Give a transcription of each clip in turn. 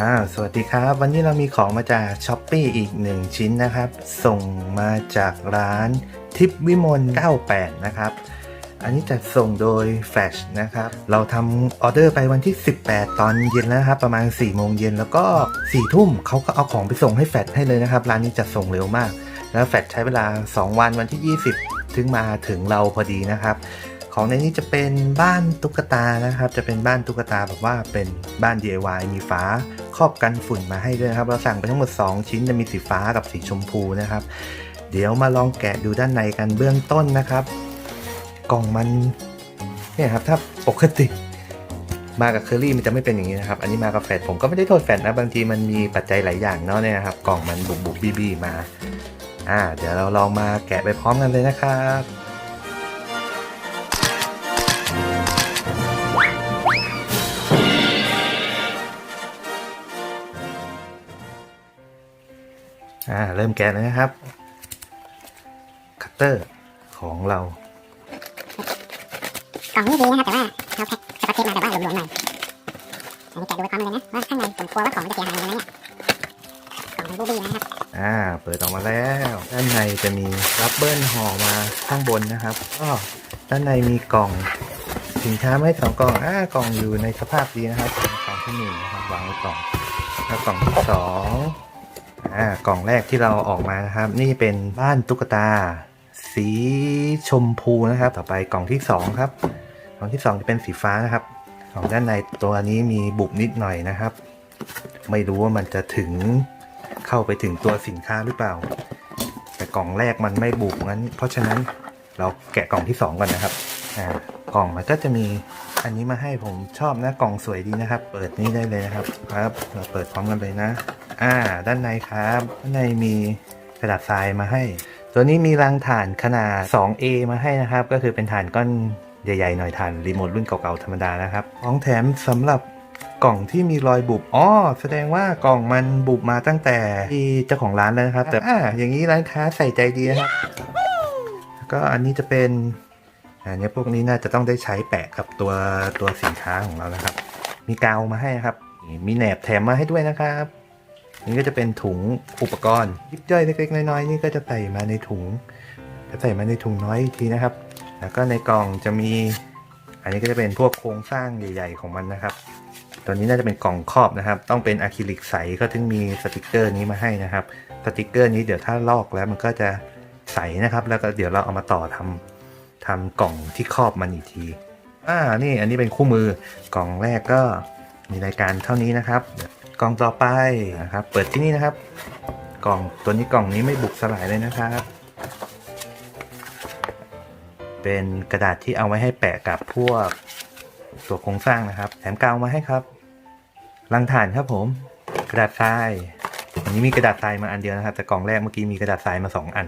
อ่าสวัสดีครับ วันนี้เรามีของมาจากช้อปปีอีกหนึ่งชิ้นนะครับ ส่งมาจากร้านทิปวิมล98 นะครับ อันนี้จะส่งโดยแฟชนะครับ เราทำออเดอร์ไปวันที่ 18 ตอนเย็นแล้วครับ ประมาณ 4 โมงเย็นแล้วก็ 4 ทุ่มเขาก็เอาของไปส่งให้แฟชให้เลยนะครับ ร้านนี้จะส่งเร็วมาก แล้วแฟชใช้เวลา 2 วันวันที่ 20 ถึงมาถึงเราพอดีนะครับของในนี้จะเป็นบ้านตุ๊กตานะครับ จะเป็นบ้านตุ๊กตาแบบว่าเป็นบ้าน DIY มีฝา ครอบกันฝุ่นมาให้ด้วยครับ เราสั่งไปทั้งหมด 2 ชิ้นจะมีสีฟ้ากับสีชมพูนะครับ เดี๋ยวมาลองแกะดูด้านในกันเบื้องต้นนะครับ กล่องมันเนี่ยครับถ้าปกติมากับเคอรี่มันจะไม่เป็นอย่างนี้นะครับ อันนี้มากับแฟดผมก็ไม่ได้โทษแฟดนะบางทีมันมีปัจจัยหลายอย่างเนาะเนี่ยครับ กล่องมันบุบบุบบี้บี้มา อ่า เดี๋ยวเราลองมาแกะไปพร้อมกันเลยนะครับ เริ่มแกะเลยนะครับ คัตเตอร์ของเรากล่องนี่ดีนะครับแต่ว่าเราแพ็คสกอตเทปมาแต่ว่าหลวมๆหน่อยอันนี้แกะดูไปพร้อมกันเลยนะว่าข้างในผมกลัวว่าของมันจะเสียหายเลยนะเนี่ยกล่องเป็นบูบี้นะครับอ่า เปิดออกมาแล้ว ด้านในจะมีรับเบิลห่อมาข้างบนนะครับก็ด้านในมีกล่องสินค้าไม่สองกล่องอ่ากล่องอยู่ในสภาพดีนะครับเป็นกล่องที่หนึ่งนะครับวางไว้กล่องแล้วกล่องที่สอง อ่ากล่องแรกที่เราออกมานะครับ นี่เป็นบ้านตุ๊กตา สีชมพูนะครับ ต่อไปกล่องที่สองครับกล่องที่สองจะเป็นสีฟ้านะครับกล่องด้านในตัวนี้มีบุบนิดหน่อยนะครับ ไม่รู้ว่ามันจะถึงเข้าไปถึงตัวสินค้าหรือเปล่า แต่กล่องแรกมันไม่บุบงั้น เพราะฉะนั้นเราแกะกล่องที่สองก่อนนะครับอ่ากล่องมันก็จะมีอันนี้มาให้ผมชอบนะกล่องสวยดีนะครับ เปิดนี่ได้เลยนะครับครับ เราเปิดพร้อมกันเลยนะ อ่า ด้านในครับ ด้านในมีกระดาษทรายมาให้ ตัวนี้มีรางถ่านขนาด 2A มาให้นะครับ ก็คือเป็นถ่านก้อนใหญ่ๆหน่อยถ่านรีโมทรุ่นเก่าๆธรรมดานะครับ ของแถมสำหรับกล่องที่มีรอยบุบ อ๋อ แสดงว่ากล่องมันบุบมาตั้งแต่ที่เจ้าของร้านแล้วนะครับ แต่อ่าอย่างนี้ร้านค้าใส่ใจดีนะครับ ก็อันนี้จะเป็นอันนี้พวกนี้น่าจะต้องได้ใช้แปะกับตัวตัวสินค้าของเรานะครับ มีกาวมาให้นะครับ มีแหนบแถมมาให้ด้วยนะครับ นี่ก็จะเป็นถุงอุปกรณ์ยิบย่อยเล็กๆน้อยๆนี่ก็จะใส่มาในถุงจะใส่มาในถุงน้อยอีกทีนะครับ แล้วก็ในกล่องจะมี อันนี้ก็จะเป็นพวกโครงสร้างใหญ่ ๆ ของมันนะครับ ตัวนี้น่าจะเป็นกล่องครอบนะครับ ต้องเป็นอะคริลิกใสก็ถึงมีสติกเกอร์นี้มาให้นะครับ สติกเกอร์นี้เดี๋ยวถ้าลอกแล้วมันก็จะใสนะครับ แล้วก็เดี๋ยวเราเอามาต่อทำทำกล่องที่ครอบมันอีกที อ่า นี่อันนี้เป็นคู่มือกล่องแรกก็มีรายการเท่านี้นะครับ กล่องต่อไปนะครับ เปิดที่นี่นะครับ กล่องตัวนี้กล่องนี้ไม่บุกสลายเลยนะครับ เป็นกระดาษที่เอาไว้ให้แปะกับพวกตัวโครงสร้างนะครับ แถมกาวมาให้ครับลังถ่านครับผม กระดาษทรายอันนี้มีกระดาษทรายมาอันเดียวนะครับ แต่กล่องแรกเมื่อกี้มีกระดาษทรายมาสองอัน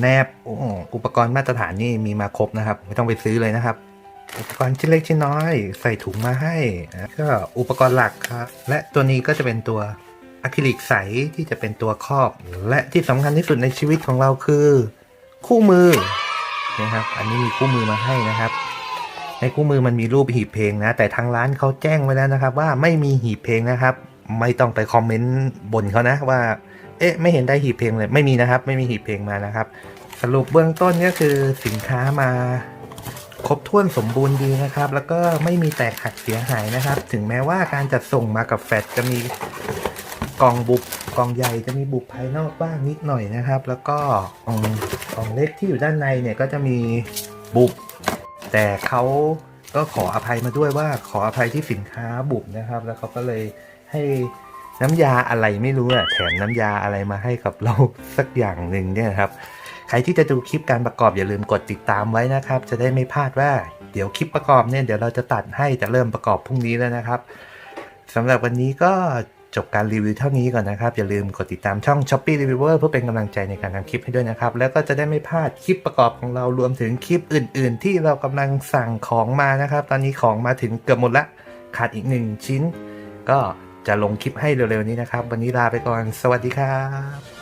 แนบออุปกรณ์มาตรฐานนี่มีมาครบนะครับ ไม่ต้องไปซื้อเลยนะครับ อุปกรณ์ชิ้นเล็กชิ้นน้อย ใส่ถุงมาให้ก็อุปกรณ์หลักครับและตัวนี้ก็จะเป็นตัวอะคริลิกใสที่จะเป็นตัวครอบ และที่สำคัญที่สุดในชีวิตของเราคือ คู่มือนะครับ อันนี้มีคู่มือมาให้นะครับ ในคู่มือมันมีรูปหีบเพลงนะ แต่ทางร้านเขาแจ้งไว้แล้วนะครับ ว่าไม่มีหีบเพลงนะครับ ไม่ต้องไปคอมเมนต์บ่นเขานะว่า เอ๊ะ ไม่เห็นได้หีบเพลงเลย ไม่มีนะครับ ไม่มีหีบเพลงมานะครับ สรุปเบื้องต้นก็คือสินค้ามา ครบถ้วนสมบูรณ์ดีนะครับ แล้วก็ไม่มีแตกหักเสียหายนะครับ ถึงแม้ว่าการจัดส่งมากับแฟดจะมีกล่องบุบกล่องใหญ่จะมีบุบภายนอกบ้างนิดหน่อยนะครับ แล้วก็กล่องกล่องเล็กที่อยู่ด้านในเนี่ยก็จะมีบุบแต่เขาก็ขออภัยมาด้วยว่าขออภัยที่สินค้าบุบนะครับ แล้วเขาก็เลยให้น้ำยาอะไรไม่รู้อะแถมน้ำยาอะไรมาให้กับเราสักอย่างหนึ่งเนี่ยครับ ใครที่จะดูคลิปการประกอบอย่าลืมกดติดตามไว้นะครับ จะได้ไม่พลาดว่า เดี๋ยวคลิปประกอบเนี่ยเดี๋ยวเราจะตัดให้จะเริ่มประกอบพรุ่งนี้แล้วนะครับสำหรับวันนี้ก็จบการรีวิวเท่านี้ก่อนนะครับ อย่าลืมกดติดตามช่อง Shopee Reviewer เพื่อเป็นกำลังใจในการทำคลิปให้ด้วยนะครับ แล้วก็จะได้ไม่พลาดคลิปประกอบของเรารวมถึงคลิปอื่น ๆ ที่เรากำลังสั่งของมานะครับ ตอนนี้ของมาถึงเกือบหมดละขาดอีกหนึ่งชิ้น ก็จะลงคลิปให้เร็ว ๆ นี้นะครับ วันนี้ลาไปก่อน สวัสดีครับ